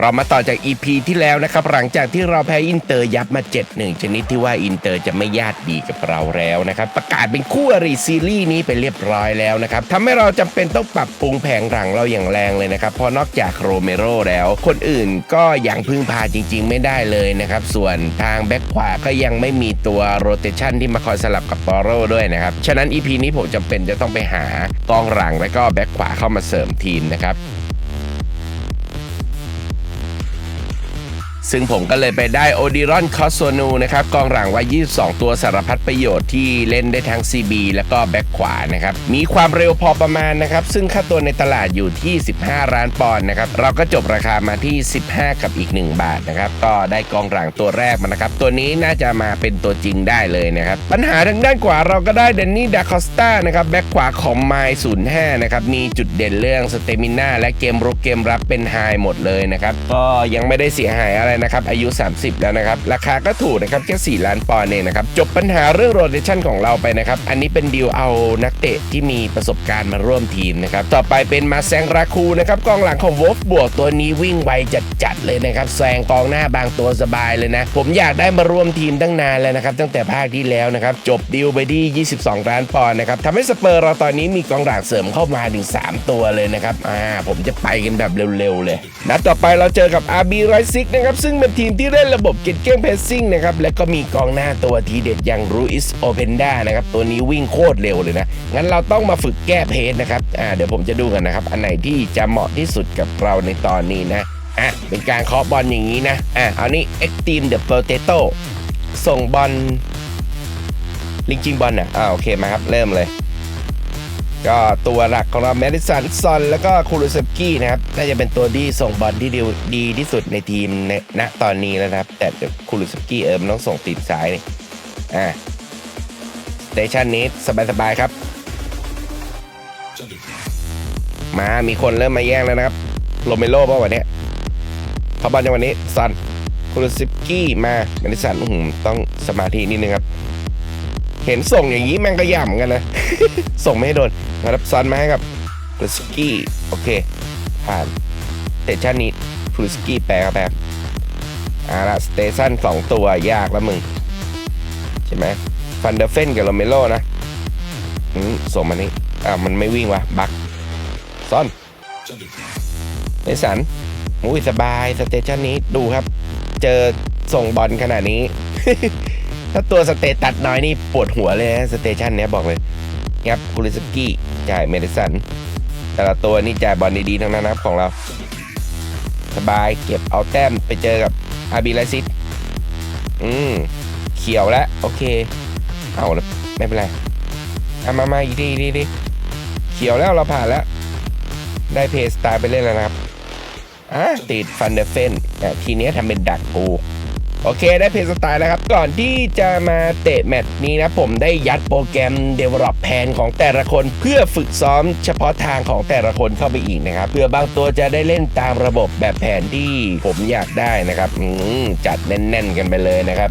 เรามาต่อจาก EP ที่แล้วนะครับ หลังจากที่เราแพ้อินเตอร์ยับมา 7-1 ชนิดที่ว่าอินเตอร์จะไม่ญาติดีกับเราแล้วนะครับ ประกาศเป็นคู่อริซีรีส์นี้ไปเรียบร้อยแล้วนะครับทำให้เราจำเป็นต้องปรับปรุงแผงหลังเราอย่างแรงเลยนะครับเพราะนอกจากโรเมโรแล้ว คนอื่นก็ยังพึ่งพาจริง ๆ ไม่ได้เลยนะครับ ส่วนทางแบ็คขวาก็ยังไม่มีตัวโรเตชันที่มาคอยสลับกับปอโรด้วยนะครับฉะนั้น EP นี้ผมจำเป็นจะต้องไปหากองหลังและก็แบ็คขวาเข้ามาเสริมทีมนะครับ ซึ่งผมก็เลยไปได้โอดิรอนคอสโซนูนะครับกองหลังวัย 22 ตัวสารพัดประโยชน์ที่เล่นได้ทั้ง CB แล้วก็แบ็คขวานะครับมีความเร็วพอประมาณนะครับซึ่งค่าตัวในตลาดอยู่ที่ 15 ล้านปอนด์นะครับเราก็จบราคามาที่ 15 กับอีก 1 บาทนะครับก็ได้กองหลังตัวแรกมานะครับตัวนี้น่าจะมาเป็นตัวจริงได้เลยนะครับปัญหาทางด้านขวาเราก็ได้เดนนี่ดาคอสตานะครับแบ็คขวาของไมล์05นะครับมีจุดเด่นเรื่องสเตมิน่าและเกมรุกเกมรับเป็นไฮหมดเลยนะครับก็ยังไม่ได้เสียหายอะไรนะครับ อายุ 30 แล้วนะครับ ราคาก็ถูกนะครับแค่4ล้านปอนด์เองนะครับ จบปัญหาเรื่องโรเ t ชันของเราไปนะครับ อันนี้เป็นดีลเอานักเตะที่มีประสบการณ์มาร่วมทีมนะครับ ต่อไปเป็นมาแซงราคูนะครับกองหลังของวอฟบวกตัวนี้วิ่งไวจัดๆเลยนะครับแซงกองหน้าบางตัวสบายเลยนะ ผมอยากได้มาร่วมทีมตั้งนานแล้วนะครับ ตั้งแต่ภาคที่แล้วนะครับ จบดีลไปที่ 22 ล้านปอนด์นะครับทำให้สเปอร์เราตอนนี้มีกองหลังเสริมเข้ามาถึง 3 ตัวเลยนะครับ อ่า ผมจะไปกันแบบเร็วๆเลย นัดต่อไปเราเจอกับ RB r i ซิกนะครับซึ่งเป็นทีมที่เล่นระบบเก็ตเก้งเพสซิ่งนะครับและก็มีกองหน้าตัวทีเด็ดอย่างรูอิสโอเพนด้านะครับตัวนี้วิ่งโคตรเร็วเลยนะ งั้นเราต้องมาฝึกแก้เพจนะครับอ่าเดี๋ยวผมจะดูกันนะครับ อันไหนที่จะเหมาะที่สุดกับเราในตอนนี้นะอะเป็นการเคาะบอลอย่างนี้นะอะเอานี่ Extreme the Potato ส่งบอลลิงจิงบอลอะอ่าโอเคมาครับเริ่มเลย ก็ตัวหลักของเราแมดิสันซอนแล้วก็คูรุเซฟกี้นะครับน่าจะเป็นตัวที่ส่งบอลที่ดีดีที่สุดในทีมในณตอนนี้แล้วนะครับ แต่คูรุเซฟกี้เออมันต้องส่งติดซ้ายนี่อ่าสเตชันนี้สบายๆครับ มามีคนเริ่มมาแย่งแล้วนะครับโรเมโร่ป่ะวันนี้เขาบอลจังวันนี้ซันคูรุซิฟกี้มาแมดิสันหือต้องสมาธินิดนึงครับเห็นส่งอย่างนี้แม่งก็ย่ำกันนะ ส่งไม่ให้โดน รับซันมาให้กับคูรุซิฟกี้โอเค ผ่านสเตชันนี้คูรุซิฟกี้แปลครับแบบอ่าละสเตชันสองตัวยากแล้วมึง ใช่ไหมฟันเดอร์เฟนกับโรเมโรนะอืมส่งมานี้อ่ามันไม่วิ่งวะบักซ่อนเนสันมุ้ยสบายสเตชันนี้ดูครับ เจอส่งบอลขนาดนี้ ถ้าตัวสเตตัดน้อยนี่ปวดหัวเลยนะสเตชันเนี้ยบอกเลยครับคูริสกี้ จ่ายเมดิสัน แต่ละตัวนี่จ่ายบอลดีๆทั้งนั้นนะครับของเรา สบายเก็บเอาแต้มไปเจอกับอาบิลซิตอืมเขียวแล้วโอเค เอาละไม่เป็นไรเอามามาอีกทีอีกทีเขียวแล้วเราผ่านแล้ว ได้เพย์สตล์ไปเล่นแล้วนะครับอะติดฟันเดอร์เฟนแต่ทีเนี้ยทำเป็นดักกู โอเคได้เพย์สไตล์แล้วครับ ก่อนที่จะมาเตะแมตช์นี้นะผมได้ยัดโปรแกรม Develop แผนของแต่ละคนเพื่อฝึกซ้อมเฉพาะทางของแต่ละคนเข้าไปอีกนะครับ เพื่อบางตัวจะได้เล่นตามระบบแบบแผนที่ผมอยากได้นะครับจัดแน่น ๆ กันไปเลยนะครับ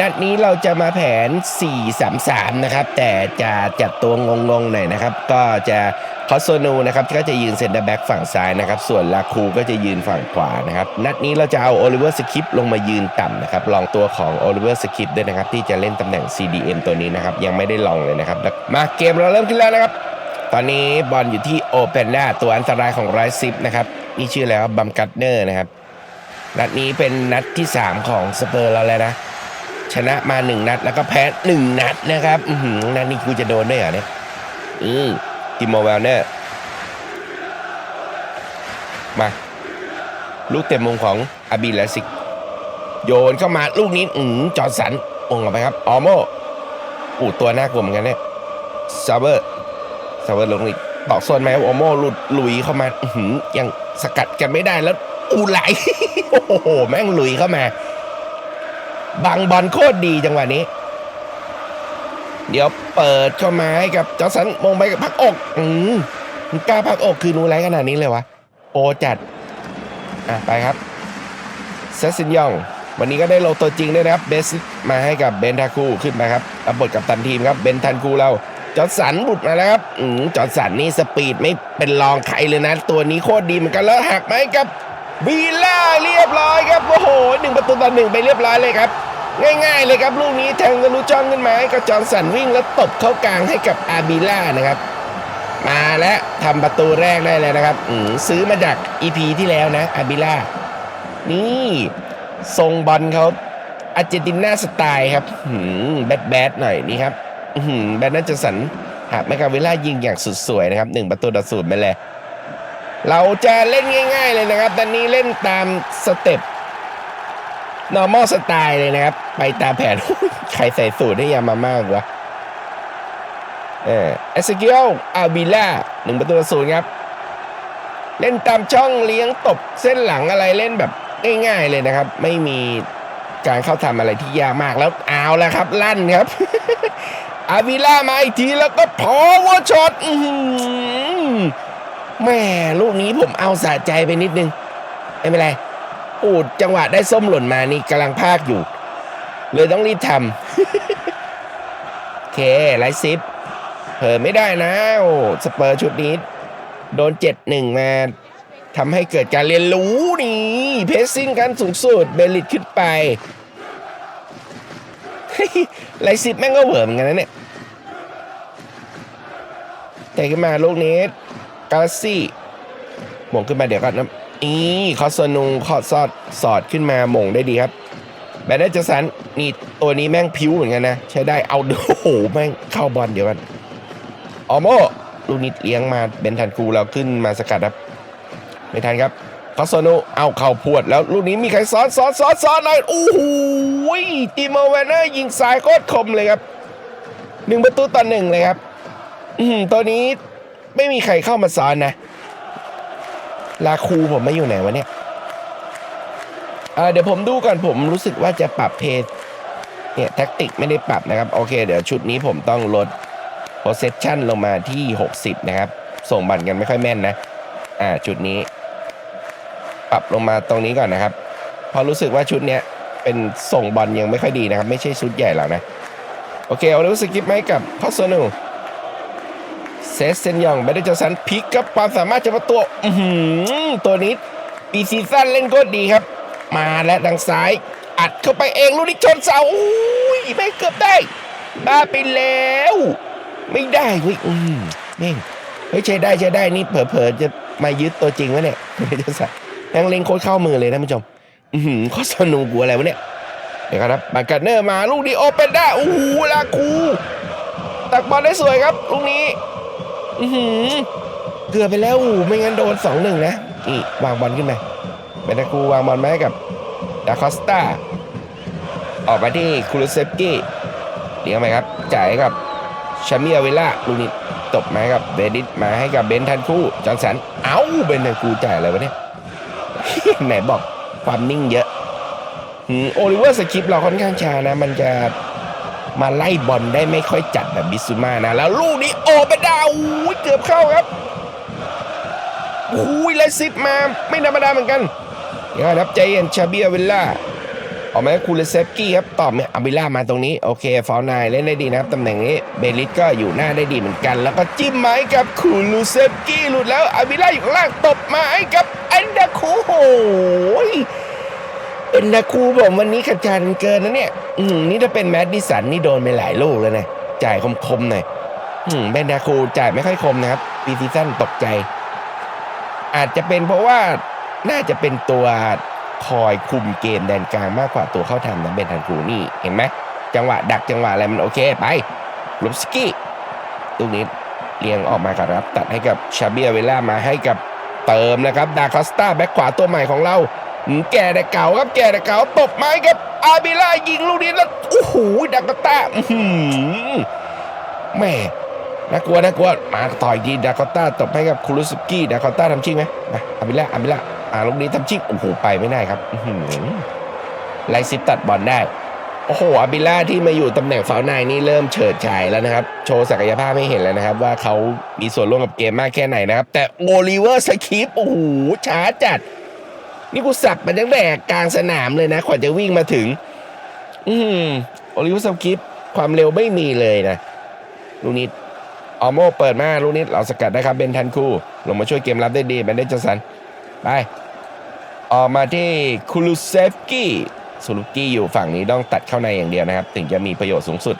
นัดนี้เราจะมาแผน 4-3-3 นะครับ แต่จะจัดตัวงงๆหน่อยนะครับ ก็จะคอสโซนูนะครับก็จะยืนเซนเตอร์แบ็กฝั่งซ้ายนะครับ ส่วนลาคูก็จะยืนฝั่งขวานะครับ นัดนี้เราจะเอาโอลิเวอร์สคิปลงมายืนต่ำนะครับ ลองตัวของโอลิเวอร์สคิปด้วยนะครับ ที่จะเล่นตำแหน่ง CDM ตัวนี้นะครับ ยังไม่ได้ลองเลยนะครับ มาเกมเราเริ่มขึ้นแล้วนะครับ ตอนนี้บอลอยู่ที่โอเปน a ตัวอันตรายของไรซิปนะครับนี่ชื่อแล้วบัมกัตเนอร์นะครับนัดนี้เป็นนัดที่ 3 ของสเปอร์เราแล้วนะ ชนะมาหนึ่งนัด แล้วก็แพ้หนึ่งนัดนะครับ อืนัดนี้กูจะโดนด้วยเหรอเนี่ยอืมติโมเวลเนอร์มา ลูกเต็มมุมของอาบิลาซิก โยนเข้ามาลูกนี้ อืมจอร์สันองออกไปครับ ออโมอู้ตัวน่ากลัวเหมือนกันเนี่ยซาเบอร์ซาเบอร์ลงอีกตอกโซนไหมครับออโมหลุดลุยเข้ามา อืยังสกัดกันไม่ได้แล้วอูไหลโอ้โห แม่งลุยเข้ามา บังบอลโคตรดีจังหวะนี้ เดี๋ยวเปิดเข้ามาให้กับจอสันมงไปกับพักอก อืมกล้าพักอกคือนูไรขนาดนี้เลยวะโปจัด อะ ไปครับเซซินยอง วันนี้ก็ได้โลตัวจริงด้วยนะครับ เบสมาให้กับเบนทาคูขึ้นมาครับรับบทกับตันทีมครับ เบนทันคูเราจอสันบุดมาแล้วครับอืมจอสันนี่สปีดไม่เป็นรองใครเลยนะ ตัวนี้โคตรดีเหมือนกันแล้วหักไหมกับบีล่าเรียบร้อยครับ โอ้โหหนึ่งประตูต่อหนึ่งไปเรียบร้อยเลยครับ ง่ายๆเลยครับลูกนี้แทงทะลุจ้องขึ้นมาให้กับจอร์สันวิ่งแล้วตบเข้ากลางให้กับอาบิล่านะครับ มาแล้วทำประตูแรกได้เลยนะครับซื้อมาจากอีพีที่แล้วนะอาบิล่านี่ทรงบอลเขาอาร์เจนตินาสไตล์ครับแบดแบดหน่อยนี่ครับแบดน่าจะสันหากแมกาเวล่ายิงอย่างสุดสวยนะครับหนึ่งประตูต่อศูนย์ไปเลยเราจะเล่นง่าย ๆ เลยนะครับตอนนี้เล่นตามสเต็ป normal สไตล์เลยนะครับ ไปตามแผน ใครใส่สูตรให้ยามามากวะเออเอสเกิลอาบิล่าหนึ่งประตูศูนย์ครับ เล่นตามช่องเลี้ยงตบเส้นหลังอะไรเล่นแบบง่ายๆเลยนะครับ ไม่มีการเข้าทำอะไรที่ยากมากแล้วเอาแล้วครับ ลั่นครับ อาวิล่ามาอีกทีแล้วก็พอว่าช็อตแม่ลูกนี้ผมเอาสะใจไปนิดนึง ไม่เป็นไร โอ้จังหวะได้ส้มหล่นมานี่กำลังพากอยู่ เลยต้องรีบทำโอเคไลซิปเผลอไม่ได้นะโอ้สเปอร์ชุดนี้ โดนเจ็ดหนึ่งมาทำให้เกิดการเรียนรู้นี่เพสซิ่งกันสูงสุดเบลลิตขึ้นไปไลซิปแม่งก็เหวอร์มกันนะเนี่ยแต่ขึ้นมาลูกนี้กาลซี่หม่งขึ้นมาเดี๋ยวก่อนนะ อีคอสนูคอสอดสอดขึ้นมาหม่งได้ดีครับแบนเดอร์จสันนี่ตัวนี้แม่งพิ้วเหมือนกันนะ ใช้ได้เอาโอ้โหแม่งเข้าบอลเดี๋ยวกันออโมลูกนี้เลี้ยงมาเบนทันกูเราขึ้นมาสกัดครับไม่ทันครับคอสโนเอาเข่าพวดแล้วลูกนี้มีใครซ้อนซ้อนซ้อนซ้อนหน่อยโอ้โหติโมเวนเนอร์ยิงสายโคตรคมเลยครับหนึ่งประตูต่อหนึ่งเลยครับ อืมตัวนี้ไม่มีใครเข้ามาซ้อนนะ ลาคูผมไม่อยู่ไหนวะเนี่ยเดี๋ยวผมดูก่อนผมรู้สึกว่าจะปรับเพจเนี่ยแท็กติกไม่ได้ปรับนะครับ โอเค เดี๋ยวชุดนี้ผมต้องลด possession ลงมาที่ 60 นะครับ ส่งบัตรกันไม่ค่อยแม่นนะ อ่า จุดนี้ ปรับลงมาตรงนี้ก่อนนะครับพราะรู้สึกว่าชุดเนี้ยเป็นส่งบอลยังไม่ค่อยดีนะครับ ไม่ใช่ชุดใหญ่หรอกนะ โอเค เอาเรู้สึกกิปไหมกับคอสโน เซสเซนยองไม่ได้เจอสันพิกกับความสามารถเฉพาะตัวอือหือตัวนี้ปีซีซั่นเล่นก็ดีครับ มาและทางซ้าย อัดเข้าไปเองลูกนี้ชนเสาอุ้ยไม่เกือบได้บ้าไปแล้ว ไม่ได้เว้ยอืมแม่งเฮ้ยใช้ได้ใช้ได้นี่เผลอๆจะมายึดตัวจริงวะเนี่ยไม่จะสัตว์แม่งเล็งโคตรเข้ามือเลยนะผู้ชม อือหือข้อสนุกกูอะไรวะเนี่ย เดี๋ยวครับบาการเนอร์มาลูกนี้โอเปนได้โอ้โหลาคู ตักบอลได้สวยครับลูกนี้ อือหือเกือบไปแล้วอู้ไม่งั้นโดนสองหนึ่งนะนี่วางบอลขึ้นไปเบนตาคูวางบอลมาให้กับดาคอสตาออกมาที่คูรุเซฟกี้เลี้ยงไปครับ จ่ายให้กับชามิอาเวล่าลูกนี้ตบมาให้กับเบดิสมาให้กับเบนทันคู่จอห์นสันเอ้าเบนทันคู่จ่ายอะไรวะเนี่ย ไหนบอกความนิ่งเยอะอืมโอลิเวอร์สคริปต์เราค่อนข้างชานะ มันจะ มาไล่บอลได้ไม่ค่อยจัดแบบบิสุมานะ แล้วลูกนี้โอเปดาวอุ้ยเกือบเข้าครับอุ้ยไลซิดมาไม่ธรรมดาเหมือนกันเดี๋ยวครับใจเย็นชาเบิอาเวลล่าออกมาคูเลเซฟกี้ครับตอบเนี่ยอาบิล่ามาตรงนี้ โอเคฟาวนายเล่นได้ดีนะครับตำแหน่งนี้เบลิสก็อยู่หน้าได้ดีเหมือนกัน แล้วก็จิ้มไม้กับคูลูเซฟกี้หลุดแล้วอาบิล่าอยู่ข้างล่างตบมาให้กับเอนดาคูโอ้ เอนดาคูผมวันนี้ขัดจันเกินนะเนี่ย อืมนี่ถ้าเป็นแมดดิสันนี่โดนไปหลายลูกแล้วนะ จ่ายคมๆหน่อย อืมเบนดาครูจ่ายไม่ค่อยคมนะครับปีซีซั่นตกใจ อาจจะเป็นเพราะว่าน่าจะเป็นตัวคอยคุมเกมแดนกลางมากกว่าตัวเข้าทำนะเบนทันครูนี่เห็นไหมจังหวะดักจังหวะอะไรมันโอเคไปลุบสกี้ลูกนี้เลี้ยงออกมากับรับ ตัดให้กับชาเบียเวล่ามาให้กับเติมนะครับ ดาคอสตาแบ็คขวาตัวใหม่ของเรา แก่แต่เก่าครับแก่แต่เก่าตบไม้ครับ อาบิล่ายิงลูกนี้แล้วโอ้โหดาคอสตาอื้อหือแม่น่ากลัวน่ากลัวมาต่อยดีดาคอสตาตบให้กับคูรุสกี้ดาคอสตาทำชิ่งไหมมาอาบิล่าอาบิล่าอ่าลูกนี้ทำชิ่งโอ้โหไปไม่ได้ครับไลซิปตัดบอลได้โอ้โหอาบิล่าที่มาอยู่ตำแหน่งฝาวนายนี่เริ่มเฉิดฉายแล้วนะครับ โชว์ศักยภาพให้เห็นแล้วนะครับ ว่าเขามีส่วนร่วมกับเกมมากแค่ไหนนะครับ แต่โอลิเวอร์สคริปโอ้โหช้าจัด นี่กูสับมาตั้งแต่กลางสนามเลยนะกว่าจะวิ่งมาถึง อืมโอลิวสกิปความเร็วไม่มีเลยนะลูกนิดออโมเปิดมาลูกนิดเราสกัดได้ครับเบนทันคูลงมาช่วยเกมรับได้ดีเบนเดจสันไปออกมาที่คูลูเซฟกี้ซูลุกี้อยู่ฝั่งนี้ต้องตัดเข้าในอย่างเดียวนะครับ ถึงจะมีประโยชน์สูงสุด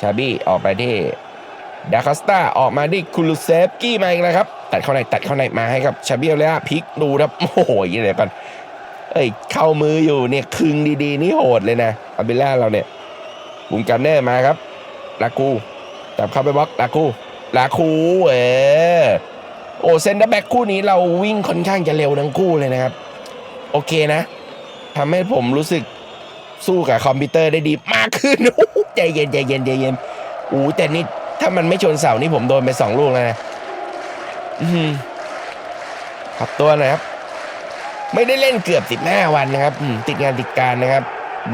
ชาบี้ออกไปที่ดาคาสตาออกมาที่คูลูเซฟกี้มาอีกแล้วครับ ตัดเข้าในตัดเข้าในมาให้กับชาบี้เลยอะพลิกดูครับโอ้โหอยังไงกันเอ้ยเข้ามืออยู่เนี่ยคึงดีๆ นี่โหดเลยนะอาบิล่าเราเนี่ยบุมกันเนอร์มาครับลากูจับเข้าไปบล็อกลากูลาคูเออโอ้เซนเตอร์แบ็กคู่นี้เราวิ่งค่อนข้างจะเร็วทั้งคู่เลยนะครับ โอเคนะทำให้ผมรู้สึกสู้กับคอมพิวเตอร์ได้ดีมากขึ้นโอ้โหใจเย็นใจเย็นใจเย็นอู้แต่นี่ถ้ามันไม่ชนเสานี่ผมโดนไปสองลูกแล้วนะ อือหือขับตัวนะครับ ไม่ได้เล่นเกือบสิบห้าวันนะครับติดงานติดการนะครับ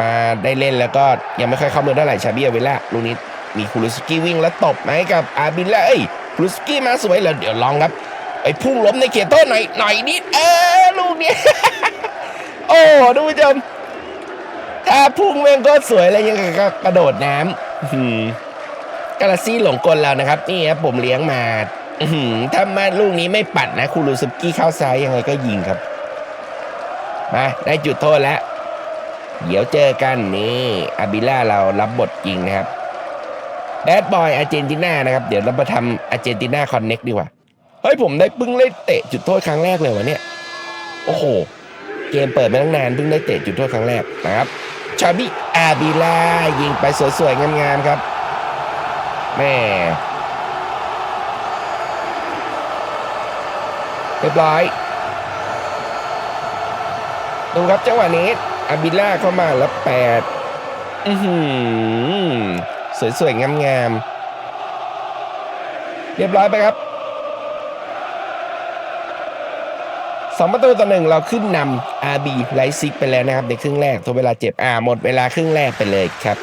มาได้เล่นแล้วก็ยังไม่ค่อยเข้ามือเท่าไหร่ชาเบียเวล่าลูกนี้มีคูรุสกี้วิ่งแล้วตบมาให้กับอาบิลล่าเอ้ยคูรุสกี้มาสวยเหรอเดี๋ยวลองครับไอ้พุ่งล้มในเขตโทษหน่อยหน่อยนิดเออลูกเนี้ยโอ้ทุกผู้ชมถ้าพุ่งแม่งก็สวยเลยยังกับกระโดดน้ำกาลาซี่หลงกลเรานะครับ นี่ครับผมเลี้ยงมา อื้อหือถ้ามาลูกนี้ไม่ปัดนะคูรูซุกี้เข้าซ้ายยังไงก็ยิงครับ มาได้จุดโทษแล้ว เดี๋ยวเจอกันนี่อาบิล่าเรารับบทยิงนะครับแบดบอยอาร์เจนตินานะครับ เดี๋ยวเรามาทำอาร์เจนตินาคอนเน็กดีกว่า เฮ้ย ผมได้เพิ่งเล่นเตะจุดโทษครั้งแรกเลยวะเนี่ย โอ้โห เกมเปิดมาตั้งนานเพิ่งได้เตะจุดโทษครั้งแรกนะครับชาบิอาบิล่ายิงไปสวยๆงามๆครับแม่ รียบร้อย ดูครับจังหวะนี้อาบิล่าเข้ามาแล้วแปดอือหือสวยๆงามๆเรียบร้อยไปครับสองประตูต่อหนึ่งเราขึ้นนำอาบีไลซิกไปแล้วนะครับ ในครึ่งแรกทดเวลาเจ็บอ่าหมดเวลาครึ่งแรกไปเลยครับ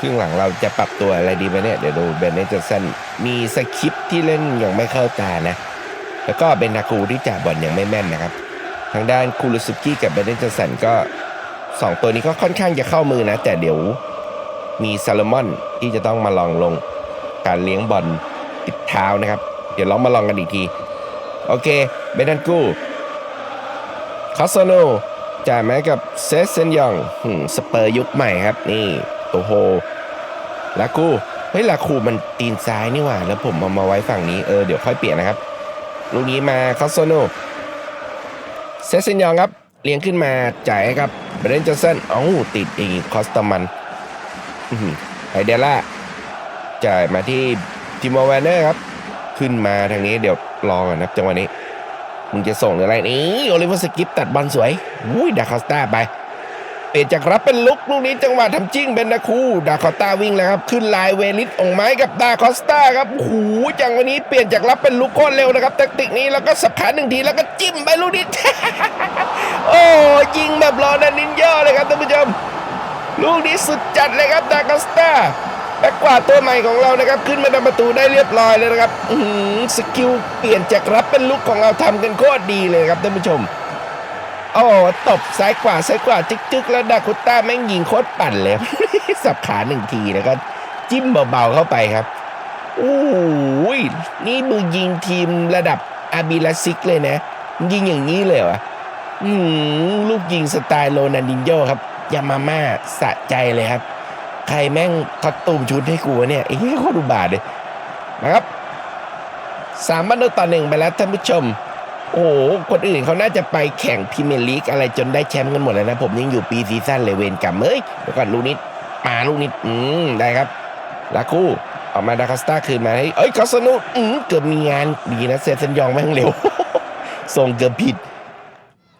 ครึ่งหลังเราจะปรับตัวอะไรดีไหมเนี่ย เดี๋ยวดูเบนเนจสันมีสคริปต์ที่เล่นยังไม่เข้าตานะ แล้วก็เบนนาคูที่จ่าบอลยังไม่แม่นนะครับ ทางด้านคูรุสุกี้กับเบนเนจสันก็สองตัวนี้ก็ค่อนข้างจะเข้ามือนะ แต่เดี๋ยวมีซาลมอนที่จะต้องมาลองลงการเลี้ยงบอลติดเท้านะครับ เดี๋ยวเรามาลองกันอีกที โอเคเบนันกูคาสโนจ่ายมาให้กับเซสเซนยองสเปอร์ยุคใหม่ครับ นี่โตโฮลาคูเฮ้ยลาคูมันตีนซ้ายนี่หว่า แล้วผมเอามาไว้ฝั่งนี้เออเดี๋ยวค่อยเปลี่ยนนะครับ ลูกนี้มาคาสโนเซสเซนยองครับเลี้ยงขึ้นมาจ่ายให้กับเบรนจอนสันเอ้าติดอีกคอสตอมันไฮเดล่าจ่ายมาที่ทิโมแวนเนอร์ครับ ขึ้นมาทางนี้เดี๋ยวรอก่อนนะครับจังหวะนี้ มึงจะส่งออะไรนี่โอลิเวอร์สกิปตัดบอลสวยอุ้ยดาคอสตาไป เปลี่ยนจากรับเป็นลุกลูกนี้จังหวะทำจิ้งเบนดาคูดาคอสตาวิ่งแล้วครับขึ้นลายเวลิสองไม้กับดาคอสตาครับโอ้โหจังวันนี้เปลี่ยนจากรับเป็นลุกโคตรเร็วนะครับแทคติกนี้แล้วก็สับขาหนึ่งทีแล้วก็จิ้มไปลูกนี้โอ้ยิงแบบรอนันนินย่อเลยครับท่านผู้ชมลูกนี้สุดจัดเลยครับดาคอสตาแบ็กกว่าตัวใหม่ของเรานะครับ ขึ้นมาทำประตูได้เรียบร้อยเลยนะครับสกิลเปลี่ยนจากรับเป็นลุกของเราทำกันโคตรดีเลยครับท่านผู้ชม โอ้ตบซ้ายขวาซ้ายขวาจึกๆแล้วดาคุต้าแม่งยิงโคตรปั่นเลย สับขาหนึ่งทีแล้วก็จิ้มเบาๆเข้าไปครับโอ้ยนี่มือยิงทีมระดับอาบิลาซิกเลยนะ ยิงอย่างนี้เลยวะอืมลูกยิงสไตล์โรนันดินโยครับ ยามาม่าสะใจเลยครับ ใครแม่งคอสตูมชุดให้กูเนี่ยไอ้เหี้ยโคตรอุบาทเลยนะครับสามประตูต่อหนึ่งไปแล้วท่านผู้ชม โอ้โหคนอื่นเขาน่าจะไปแข่งพรีเมียร์ลีกอะไรจนได้แชมป์กันหมดแล้วนะ ผมยังอยู่ปีซีซั่นเลยเวนกรรมเอ้ยเดี๋ยวก่อนลูกนิดมาลูกนิด อืม ได้ครับลาคูออกมาดาคาสตาคืนมาให้เอ้ยคอสนุอืมเกือบมีงานดีนะเซฟเซนยองแม่งเร็วส่งเกือบผิด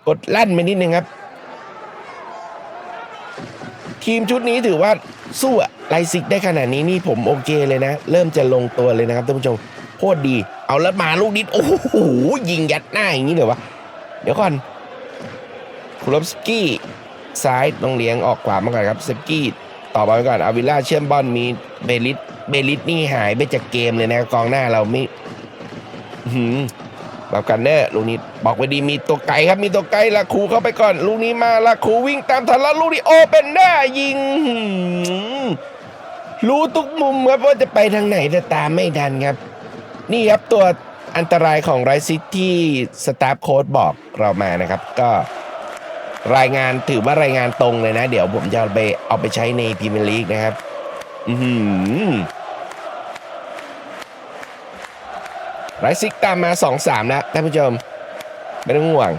กดลั่นไปนิดนึงครับ ทีมชุดนี้ถือว่าสู้อะไลซิกได้ขนาดนี้นี่ผมโอเคเลยนะ เริ่มจะลงตัวเลยนะครับท่านผู้ชม ตรดี เอาแล้วมาลูกนิดโอ้โหยิงยัดหน้าอย่างนี้เลยวะเดี๋ยวก่อนคุลบสกี้ซ้ายต้องเลี้ยงออกขวามาก่อนครับสกี้ต่อบอลไปก่อนอาวิลล่าเชื่อมบอลมีเบลิสเบลิสนี่หายไปจากเกมเลยนะกองหน้าเราไม่อื้อหือบับกันเนอร์ลูกนี้บอกไว้ดีมีตัวไกลครับมีตัวไกลละครูเข้าไปก่อน ลูกนี้มาละครูวิ่งตามทันแล้วลูกนี้โอเป็นหน้ายิงรู้ทุกมุมครับว่าจะไปทางไหนแต่ตามไม่ทันครับ นี่ครับตัวอันตรายของไรซิที่สตาฟโค้ดบอกเรามานะครับ ก็รายงานถือว่ารายงานตรงเลยนะ เดี๋ยวผมจะเอาไปเอาไปใช้ในพรีเมียร์ลีกนะครับ อือหือไรซิกตามมา 2-3 แล้วท่านผู้ชม ไม่ต้องห่วง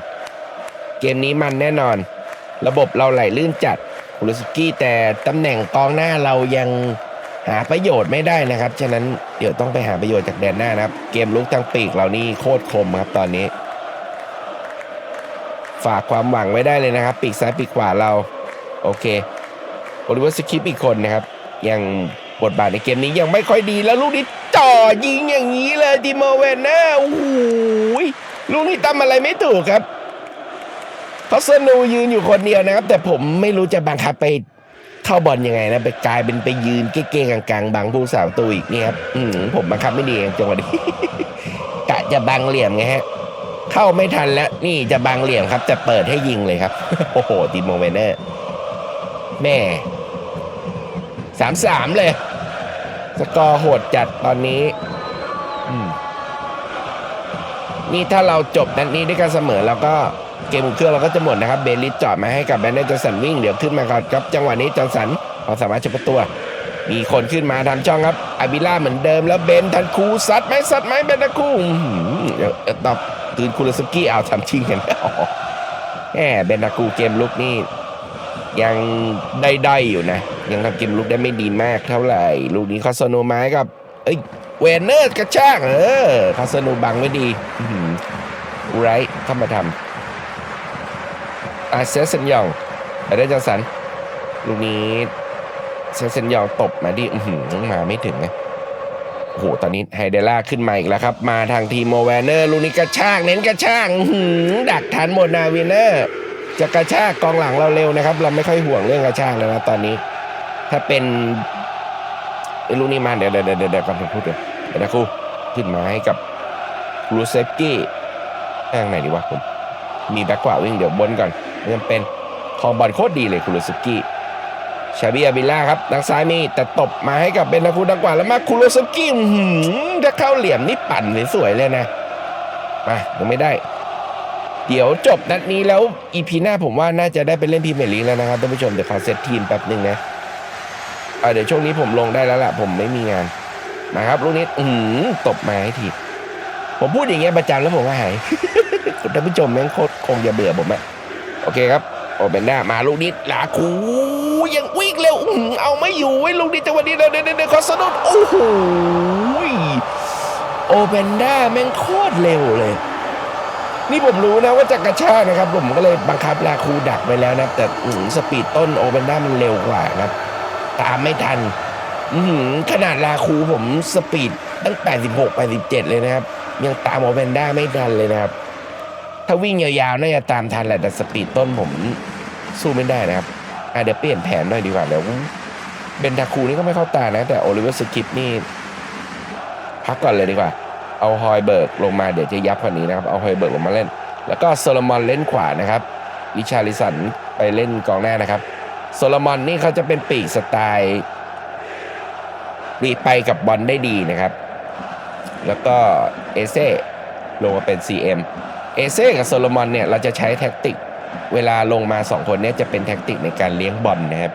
เกมนี้มันแน่นอน ระบบเราไหลลื่นจัดคุรุสกี้แต่ตำแหน่งกองหน้าเรายัง หาประโยชน์ไม่ได้นะครับ ฉะนั้นเดี๋ยวต้องไปหาประโยชน์จากแดนหน้านะครับ เกมลุกทางปีกเรานี่โคตรคมครับตอนนี้ ฝากความหวังไว้ได้เลยนะครับ ปีกซ้ายปีกขวาเรา โอเคโอลิเวอร์สคิปอีกคนนะครับ ยังบทบาทในเกมนี้ยังไม่ค่อยดีแล้วลูกนี้จ่อยิงอย่างนี้เลยดิโมเวนนอร์โอ้โหลูกนี้ทำอะไรไม่ถูกครับเขาสนูยืนอยู่คนเดียวนะครับ แต่ผมไม่รู้จะบังคับไป เข้าบอลยังไงนะ ไปกลายเป็นไปยืนเก้ๆกลางๆบังผู้สาวตัวอีกนี่ครับอืผมบังคับไม่ดีเองจังหวะนี้กะจะบังเหลี่ยมไงฮะ เข้าไม่ทันแล้ว นี่จะบังเหลี่ยมครับ จะเปิดให้ยิงเลยครับ โอ้โหติโมเวนเนอร์แม่สามสามเลย สกอร์โหดจัดตอนนี้นี่ถ้าเราจบนัดนี้ด้วยกันเสมอแล้วก็ เกมเครื่องเราก็จะหมดนะครับ เบลลิสจอดมาให้กับแบนเนอร์จอร์สันวิ่งเดี๋ยวขึ้นมาก่อนครับจังหวะนี้จอร์สันเราสามารถจะประตูมีคนขึ้นมาทำช่องครับอาบิล่าเหมือนเดิมแล้วเบนทันคูซัดไหมซัดไหมเบนทันคูเดี๋ยวตอบตื่นคูลสกี้เอาทำชิงกันอ๋อแหมเบนทันคูเกมลุกนี่ยังได้ได้อยู่นะ ยังทำเกมลุกได้ไม่ดีมากเท่าไหร่ ลูกนี้คาสโนไม้กับเอ้ยเวนเนอร์กระชากเออคาสโนบังไว้ดีไรเข้ามาทำ อาเซสันยองไปได้จังสันลูกนี้เซสันยองตบมาดิอื้อหือมาไม่ถึงนะโอ้โหตอนนี้ไฮเดล่าขึ้นมาอีกแล้วครับ มาทางทีมโมแวนเนอร์ลูกนี้กระชากเน้นกระชากหือดักทันหมดนาวีเนอร์จะกระชากกองหลังเราเร็วนะครับ เราไม่ค่อยห่วงเรื่องกระชากแล้วนะตอนนี้ ถ้าเป็นไอ้ลูกนี้มาเดี๋ยวเดี๋ยวเดี๋ยวเดี๋ยวก่อนผมพูดเดี๋ยวเดี๋ยวครูขึ้นมาให้กับรูเซฟกี้ทางไหนดีวะผมมีแบ็กกว่าวิ่งเดี๋ยวบนก่อน ไม่จำเป็นคองบอลโคตรดีเลยคุโรสกี้ชาบิอาบิล่าครับทางซ้ายมีแต่ตบมาให้กับเบนนาคูดังกว่าแล้วมาคุโรสกี้อื้อหือถ้าเข้าเหลี่ยมนี่ปั่นสวยๆเลยนะมายังไม่ได้ เดี๋ยวจบนัดนี้แล้วอีพีหน้าผมว่าน่าจะได้ไปเล่นพรีเมียร์ลีกแล้วนะครับท่านผู้ชมเดี๋ยวขอเซตทีมแป๊บหนึ่งนะเดี๋ยวช่วงนี้ผมลงได้แล้วล่ะผมไม่มีงานนะครับลูกนี้อือหือตบมาให้ทีผมพูดอย่างเงี้ยประจำแล้วผมก็หายท่านผู้ชมแม่งโคตรคงจะเบื่อผมอะ โอเคครับโอเบนด้ามาลูกนี้ลาคูยังวิ่งเร็วอื้อหือเอาไม่อยู่ไว้ลูกนี้จังหวะนี้เดี๋ยวเดี๋ยวเดี๋ยวขอสะดุดโอ้โหโอเบนด้าแม่งโคตรเร็วเลย นี่ผมรู้นะว่าจะกระชากนะครับ ผมก็เลยบังคับลาคูดักไปแล้วนะแต่สปีดต้นโอเบนด้ามันเร็วกว่าครับ ตามไม่ทันอื้อหือขนาดลาคูผมสปีดตั้ง 86 87 เลยนะครับ ยังตามโอเบนด้าไม่ทันเลยนะครับ ถ้าวิ่งยาวๆน่าจะตามทันแหละแต่สปีดต้นผมสู้ไม่ได้นะครับอะเดี๋ยวเปลี่ยนแผนหน่อยดีกว่าเดี๋ยวเบนทาคูนี่ก็ไม่เข้าตานะ แต่โอลิเวอร์สกิปนี่ พักก่อนเลยดีกว่า เอาฮอยเบิร์กลงมาเดี๋ยวจะยับกว่านี้นะครับ เอาฮอยเบิร์กลงมาเล่น แล้วก็โซโลมอนเล่นขวานะครับลิชาริสันไปเล่นกองหน้านะครับโซโลมอนนี่เขาจะเป็นปีกสไตล์รีไปกับบอลได้ดีนะครับ แล้วก็เอเซ่ลงมาเป็น CM เอเซ่กับโซโลมอนเนี่ยเราจะใช้แท็กติก เวลาลงมา 2 คนเนี่ยจะเป็นแท็กติกในการเลี้ยงบอลนะครับ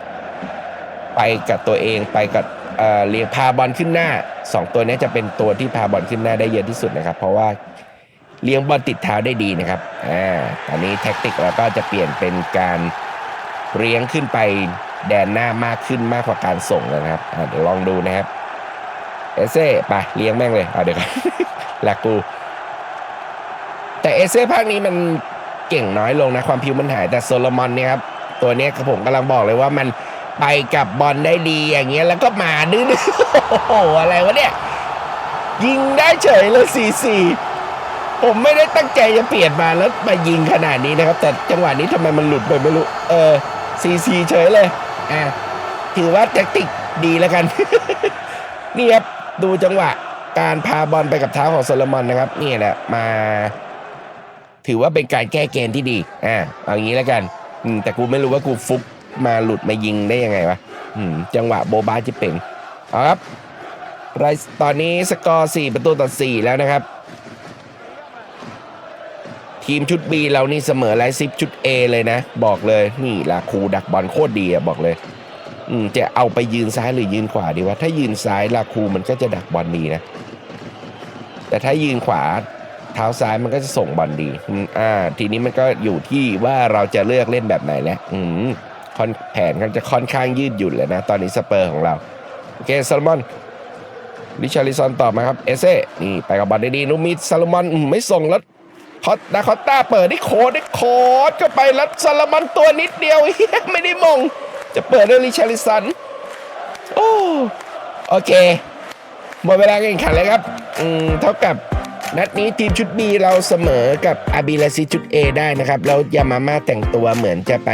ไปกับตัวเองไปกับเอ่อเลี้ยงพาบอลขึ้นหน้า 2 ตัวนี้จะเป็นตัวที่พาบอลขึ้นหน้าได้เยอะที่สุดนะครับ เพราะว่าเลี้ยงบอลติดเท้าได้ดีนะครับอ่าตอนนี้แท็กติกเราก็จะเปลี่ยนเป็นการเลี้ยงขึ้นไปแดนหน้ามากขึ้นมากกว่าการส่งนะครับเดี๋ยวลองดูนะครับ เอเซ่ไปเลี้ยงแม่งเลยเอาเดี๋ยวก่อนลากู แต่เอเซ่ภาคนี้มันเก่งน้อยลงนะความพิวมันหายแต่โซโลมอนเนี่ยครับตัวเนี้ยผมกำลังบอกเลยว่ามันไปกับบอลได้ดีอย่างเงี้ยแล้วก็มาดื้อๆโอ้โหอะไรวะเนี่ย ยิงได้เฉยเลยสี่สี่ผมไม่ได้ตั้งใจจะเปลี่ยนมาแล้วมายิงขนาดนี้นะครับ แต่จังหวะนี้ทำไมมันหลุดไปไม่รู้ เออสี่สี่เฉยเลยอะถือว่าแท็กติกดีแล้วกัน นี่ครับดูจังหวะการพาบอลไปกับเท้าของโซโลมอนนะครับ นี่แหละมา ถือว่าเป็นการแก้เกมที่ดี อ่าเอางี้แล้วกันอืมแต่กูไม่รู้ว่ากูฟุกมาหลุดมายิงได้ยังไงวะอืมจังหวะโบบาจะเป็นเอาครับไรตอนนี้สกอร์4ประตูต่อ4แล้วนะครับ ทีมชุด B เรานี่เสมอไลซิปชุด A เลยนะ บอกเลยนี่ลาคูดักบอลโคตรดีอะบอกเลยอืมจะเอาไปยืนซ้ายหรือยืนขวาดีวะถ้ายืนซ้ายลาคูมันก็จะดักบอลดีนะ แต่ถ้ายืนขวา เท้าซ้ายมันก็จะส่งบอลดีอ่าทีนี้มันก็อยู่ที่ว่าเราจะเลือกเล่นแบบไหนแล้วอืมคอนแผนกันจะค่อนข้างยืดหยุ่นเลยนะ ตอนนี้สเปอร์ของเรา โอเคซาลมอนริชาริซอนต่อมาครับ เอเซ่นี่ไปกับบอลได้ดีนุมิดซาลมอนไม่ส่งแล้วคอตดาคอตต้าเปิดได้โคดได้โคดก็ไปแล้วซาลมอนตัวนิดเดียวเหี้ยไม่ได้มง จะเปิดด้วยริชาริสันโอ้โอเคหมดเวลาการแข่งขันเลยครับ อืมเท่ากับ นัดนี้ทีมชุด B เราเสมอกับอาบิลาซิชุด A ได้นะครับ แล้วยามาม่าแต่งตัวเหมือนจะไป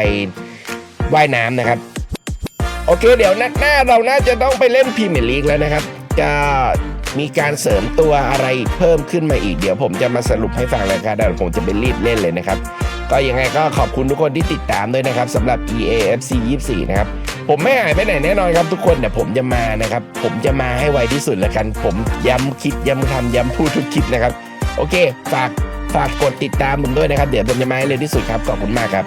ว่ายน้ำนะครับ โอเค เดี๋ยวนัดหน้าเราน่าจะต้องไปเล่นพรีเมียร์ลีกแล้วนะครับ จะมีการเสริมตัวอะไรเพิ่มขึ้นมาอีก เดี๋ยวผมจะมาสรุปให้ฟังแล้วกันเดี๋ยวผมจะไปรีบเล่นเลยนะครับ ก็ยังไงก็ขอบคุณทุกคนที่ติดตามด้วยนะครับสำหรับ EAFC 24 นะครับ ผมไม่หายไปไหนแน่นอนครับทุกคนแต่ผมจะมานะครับ ผมจะมาให้ไวที่สุดแล้วกัน ผมย้ำคิดย้ำทำย้ำพูดทุกคิดนะครับ โอเค ฝากฝากกดติดตามผมด้วยนะครับ เดี๋ยวผมจะมาให้เร็วที่สุดครับขอบคุณมากครับ